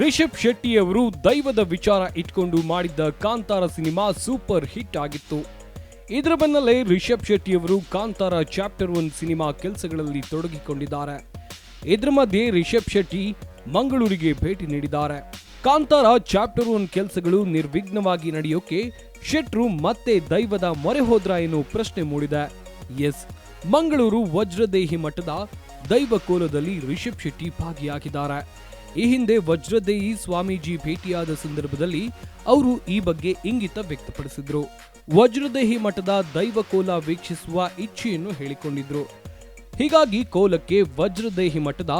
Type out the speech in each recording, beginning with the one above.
ರಿಷಬ್ ಶೆಟ್ಟಿಯವರು ದೈವದ ವಿಚಾರ ಇಟ್ಕೊಂಡು ಮಾಡಿದ್ದ ಕಾಂತಾರ ಸಿನಿಮಾ ಸೂಪರ್ ಹಿಟ್ ಆಗಿತ್ತು. ಇದರ ಬೆನ್ನಲ್ಲೇ ರಿಷಬ್ ಶೆಟ್ಟಿಯವರು ಕಾಂತಾರ ಚಾಪ್ಟರ್ ಒನ್ ಸಿನಿಮಾ ಕೆಲಸಗಳಲ್ಲಿ ತೊಡಗಿಕೊಂಡಿದ್ದಾರೆ. ಇದರ ಮಧ್ಯೆ ರಿಷಬ್ ಶೆಟ್ಟಿ ಮಂಗಳೂರಿಗೆ ಭೇಟಿ ನೀಡಿದ್ದಾರೆ. ಕಾಂತಾರ ಚಾಪ್ಟರ್ ಒನ್ ಕೆಲಸಗಳು ನಿರ್ವಿಘ್ನವಾಗಿ ನಡೆಯೋಕೆ ಶೆಟ್ರು ಮತ್ತೆ ದೈವದ ಮೊರೆ ಹೋದ್ರ ಎನ್ನುವ ಪ್ರಶ್ನೆ ಮೂಡಿದೆ. ಎಸ್, ಮಂಗಳೂರು ವಜ್ರದೇಹಿ ಮಠದ ದೈವ ಕೋಲದಲ್ಲಿ ರಿಷಬ್ ಶೆಟ್ಟಿ ಭಾಗಿಯಾಗಿದ್ದಾರೆ. ಈ ಹಿಂದೆ ವಜ್ರದೇಹಿ ಸ್ವಾಮೀಜಿ ಭೇಟಿಯಾದ ಸಂದರ್ಭದಲ್ಲಿ ಅವರು ಈ ಬಗ್ಗೆ ಇಂಗಿತ ವ್ಯಕ್ತಪಡಿಸಿದ್ರು. ವಜ್ರದೇಹಿ ಮಠದ ದೈವ ಕೋಲ ವೀಕ್ಷಿಸುವ ಇಚ್ಛೆಯನ್ನು ಹೇಳಿಕೊಂಡಿದ್ರು. ಹೀಗಾಗಿ ಕೋಲಕ್ಕೆ ವಜ್ರದೇಹಿ ಮಠದ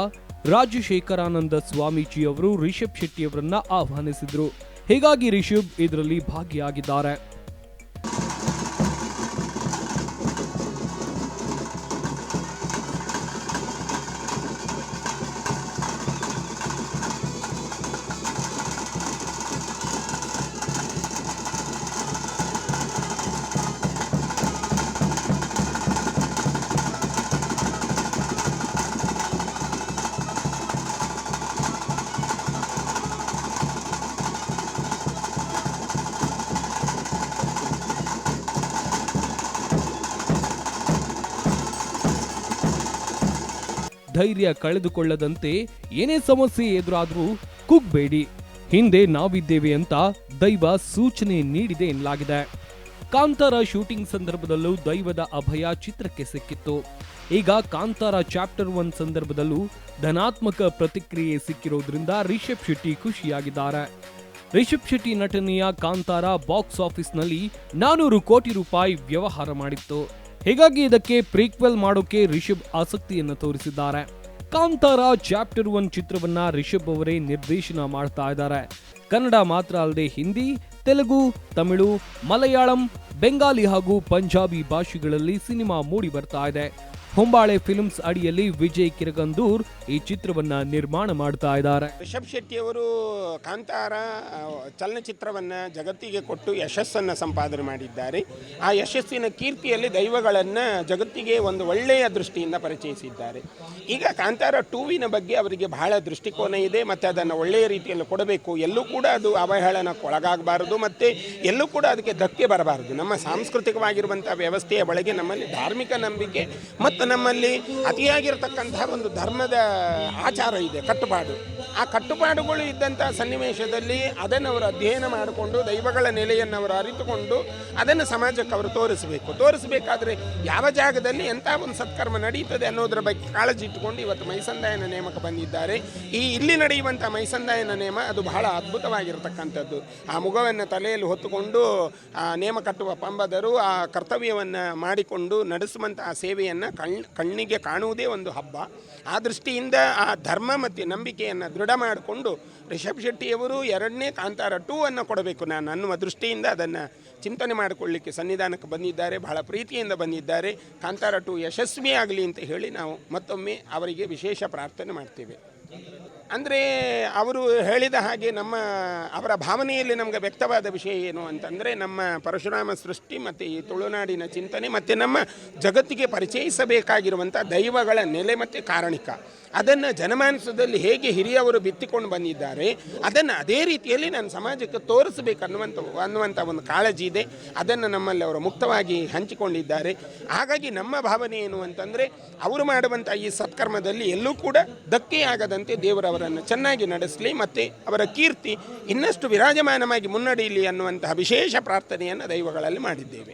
ರಾಜಶೇಖರಾನಂದ ಸ್ವಾಮೀಜಿ ಅವರು ರಿಷಬ್ ಶೆಟ್ಟಿ ಅವರನ್ನ ಆಹ್ವಾನಿಸಿದ್ರು. ಹೀಗಾಗಿ ರಿಷಬ್ ಇದರಲ್ಲಿ ಭಾಗಿಯಾಗಿದ್ದಾರೆ. ಧೈರ್ಯ ಕಳೆದುಕೊಳ್ಳದಂತೆ ಏನೇ ಸಮಸ್ಯೆ ಎದುರಾದರೂ ಕುಗ್ಬೇಡಿ. ಹಿಂದೆ ನಾವಿದ್ದೇವೆ ಅಂತ ದೈವ ಸೂಚನೆ ನೀಡಿದೆ ಎನ್ನಲಾಗಿದೆ. ಕಾಂತಾರ ಶೂಟಿಂಗ್ ಸಂದರ್ಭದಲ್ಲೂ ದೈವದ ಅಭಯ ಚಿತ್ರಕ್ಕೆ ಸಿಕ್ಕಿತ್ತು. ಈಗ ಕಾಂತಾರ ಚಾಪ್ಟರ್ ಒನ್ ಸಂದರ್ಭದಲ್ಲೂ ಧನಾತ್ಮಕ ಪ್ರತಿಕ್ರಿಯೆ ಸಿಕ್ಕಿರೋದ್ರಿಂದ ರಿಷಬ್ ಶೆಟ್ಟಿ ಖುಷಿಯಾಗಿದ್ದಾರೆ. ರಿಷಬ್ ಶೆಟ್ಟಿ ನಟನೆಯ ಕಾಂತಾರ ಬಾಕ್ಸ್ ಆಫೀಸ್ನಲ್ಲಿ ನಾನೂರು ಕೋಟಿ ರೂಪಾಯಿ ವ್ಯವಹಾರ ಮಾಡಿತ್ತು. ಹೀಗಾಗಿ ಇದಕ್ಕೆ ಪ್ರೀಕ್ವೆಲ್ ಮಾಡೋಕೆ ರಿಷಬ್ ಆಸಕ್ತಿಯನ್ನು ತೋರಿಸಿದ್ದಾರೆ. ಕಾಂತಾರ ಚಾಪ್ಟರ್ ಒನ್ ಚಿತ್ರವನ್ನ ರಿಷಬ್ ಅವರೇ ನಿರ್ದೇಶನ ಮಾಡ್ತಾ ಇದ್ದಾರೆ. ಕನ್ನಡ ಮಾತ್ರ ಅಲ್ಲದೆ ಹಿಂದಿ, ತೆಲುಗು, ತಮಿಳು, ಮಲಯಾಳಂ, ಬೆಂಗಾಲಿ ಹಾಗೂ ಪಂಜಾಬಿ ಭಾಷೆಗಳಲ್ಲಿ ಸಿನಿಮಾ ಮೂಡಿ ಬರ್ತಾ ಇದೆ. ಹೊಂಬಾಳೆ ಫಿಲ್ಮ್ಸ್ ಅಡಿಯಲ್ಲಿ ವಿಜಯ್ ಕಿರಗಂದೂರ್ ಈ ಚಿತ್ರವನ್ನ ನಿರ್ಮಾಣ ಮಾಡ್ತಾ ಇದ್ದಾರೆ. ರಿಷಬ್ ಶೆಟ್ಟಿಯವರು ಕಾಂತಾರ ಚಲನಚಿತ್ರವನ್ನ ಚಲನಚಿತ್ರವನ್ನು ಜಗತ್ತಿಗೆ ಕೊಟ್ಟು ಯಶಸ್ಸನ್ನು ಸಂಪಾದನೆ ಮಾಡಿದ್ದಾರೆ. ಆ ಯಶಸ್ಸಿನ ಕೀರ್ತಿಯಲ್ಲಿ ದೈವಗಳನ್ನು ಜಗತ್ತಿಗೆ ಒಂದು ಒಳ್ಳೆಯ ದೃಷ್ಟಿಯಿಂದ ಪರಿಚಯಿಸಿದ್ದಾರೆ. ಈಗ ಕಾಂತಾರ ಟೂವಿನ ಬಗ್ಗೆ ಅವರಿಗೆ ಬಹಳ ದೃಷ್ಟಿಕೋನ ಇದೆ, ಮತ್ತು ಅದನ್ನು ಒಳ್ಳೆಯ ರೀತಿಯಲ್ಲಿ ಕೊಡಬೇಕು. ಎಲ್ಲೂ ಕೂಡ ಅದು ಅವಹೇಳನಕ್ಕೆ ಒಳಗಾಗಬಾರದು ಮತ್ತು ಎಲ್ಲೂ ಕೂಡ ಅದಕ್ಕೆ ಧಕ್ಕೆ ಬರಬಾರದು. ನಮ್ಮ ಸಾಂಸ್ಕೃತಿಕವಾಗಿರುವಂಥ ವ್ಯವಸ್ಥೆಯ ಒಳಗೆ ನಮ್ಮಲ್ಲಿ ಧಾರ್ಮಿಕ ನಂಬಿಕೆ, ಮತ್ತು ನಮ್ಮಲ್ಲಿ ಅತಿಯಾಗಿರ್ತಕ್ಕಂತಹ ಒಂದು ಧರ್ಮದ ಆಚಾರ ಇದೆ, ಕಟ್ಟುಪಾಡು. ಆ ಕಟ್ಟುಪಾಡುಗಳು ಇದ್ದಂಥ ಸನ್ನಿವೇಶದಲ್ಲಿ ಅದನ್ನು ಅವರು ಅಧ್ಯಯನ ಮಾಡಿಕೊಂಡು ದೈವಗಳ ನೆಲೆಯನ್ನು ಅವರು ಅರಿತುಕೊಂಡು ಅದನ್ನು ಸಮಾಜಕ್ಕೆ ಅವರು ತೋರಿಸಬೇಕು. ತೋರಿಸಬೇಕಾದ್ರೆ ಯಾವ ಜಾಗದಲ್ಲಿ ಎಂಥ ಒಂದು ಸತ್ಕರ್ಮ ನಡೀತದೆ ಅನ್ನೋದರ ಬಗ್ಗೆ ಕಾಳಜಿ ಇಟ್ಟುಕೊಂಡು ಇವತ್ತು ಮೈಸಂದಾಯನ ನೇಮಕ ಬಂದಿದ್ದಾರೆ. ಈ ಇಲ್ಲಿ ನಡೆಯುವಂಥ ಮೈಸಂದಾಯನ ನೇಮ ಅದು ಬಹಳ ಅದ್ಭುತವಾಗಿರತಕ್ಕಂಥದ್ದು. ಆ ಮುಖವನ್ನು ತಲೆಯಲ್ಲಿ ಹೊತ್ತುಕೊಂಡು, ಆ ನೇಮ ಕಟ್ಟುವ ಪಂಬದರು ಆ ಕರ್ತವ್ಯವನ್ನು ಮಾಡಿಕೊಂಡು ನಡೆಸುವಂಥ ಸೇವೆಯನ್ನು ಕಣ್ ಕಣ್ಣಿಗೆ ಕಾಣುವುದೇ ಒಂದು ಹಬ್ಬ. ಆ ದೃಷ್ಟಿಯಿಂದ ಆ ಧರ್ಮ ಮತ್ತು ನಂಬಿಕೆಯನ್ನು ದೃಢ ಮಾಡಿಕೊಂಡು ರಿಷಬ್ ಶೆಟ್ಟಿಯವರು ಎರಡನೇ ಕಾಂತಾರ ಟೂ ಅನ್ನು ಕೊಡಬೇಕು. ನಾನು ಅನ್ನುವ ದೃಷ್ಟಿಯಿಂದ ಅದನ್ನು ಚಿಂತನೆ ಮಾಡಿಕೊಳ್ಳಿಕ್ಕೆ ಸನ್ನಿಧಾನಕ್ಕೆ ಬಂದಿದ್ದಾರೆ, ಬಹಳ ಪ್ರೀತಿಯಿಂದ ಬಂದಿದ್ದಾರೆ. ಕಾಂತಾರ ಟೂ ಯಶಸ್ವಿಯಾಗಲಿ ಅಂತ ಹೇಳಿ ನಾವು ಮತ್ತೊಮ್ಮೆ ಅವರಿಗೆ ವಿಶೇಷ ಪ್ರಾರ್ಥನೆ ಮಾಡ್ತೇವೆ. ಅಂದರೆ ಅವರು ಹೇಳಿದ ಹಾಗೆ ನಮ್ಮ ಅವರ ಭಾವನೆಯಲ್ಲಿ ನಮಗೆ ವ್ಯಕ್ತವಾದ ವಿಷಯ ಏನು ಅಂತಂದರೆ ನಮ್ಮ ಪರಶುರಾಮ ಸೃಷ್ಟಿ ಮತ್ತು ಈ ತುಳುನಾಡಿನ ಚಿಂತನೆ ಮತ್ತು ನಮ್ಮ ಜಗತ್ತಿಗೆ ಪರಿಚಯಿಸಬೇಕಾಗಿರುವಂಥ ದೈವಗಳ ನೆಲೆ ಮತ್ತು ಕಾರಣಿಕ. ಅದನ್ನು ಜನಮಾನಸದಲ್ಲಿ ಹೇಗೆ ಹಿರಿಯವರು ಬಿತ್ತಿಕೊಂಡು ಬಂದಿದ್ದಾರೆ, ಅದನ್ನು ಅದೇ ರೀತಿಯಲ್ಲಿ ನಾನು ಸಮಾಜಕ್ಕೆ ತೋರಿಸಬೇಕು ಅನ್ನುವಂಥ ಅನ್ನುವಂಥ ಒಂದು ಕಾಳಜಿ ಇದೆ. ಅದನ್ನು ನಮ್ಮಲ್ಲಿ ಅವರು ಮುಕ್ತವಾಗಿ ಹಂಚಿಕೊಂಡಿದ್ದಾರೆ. ಹಾಗಾಗಿ ನಮ್ಮ ಭಾವನೆ ಏನು ಅಂತಂದರೆ, ಅವರು ಮಾಡುವಂಥ ಈ ಸತ್ಕರ್ಮದಲ್ಲಿ ಎಲ್ಲೂ ಕೂಡ ಧಕ್ಕೆಯಾಗದಂತೆ ದೇವರವರನ್ನು ಚೆನ್ನಾಗಿ ನಡೆಸಲಿ ಮತ್ತು ಅವರ ಕೀರ್ತಿ ಇನ್ನಷ್ಟು ವಿರಾಜಮಾನವಾಗಿ ಮುನ್ನಡೆಯಲಿ ಅನ್ನುವಂತಹ ವಿಶೇಷ ಪ್ರಾರ್ಥನೆಯನ್ನು ದೈವಗಳಲ್ಲಿ ಮಾಡಿದ್ದೇವೆ.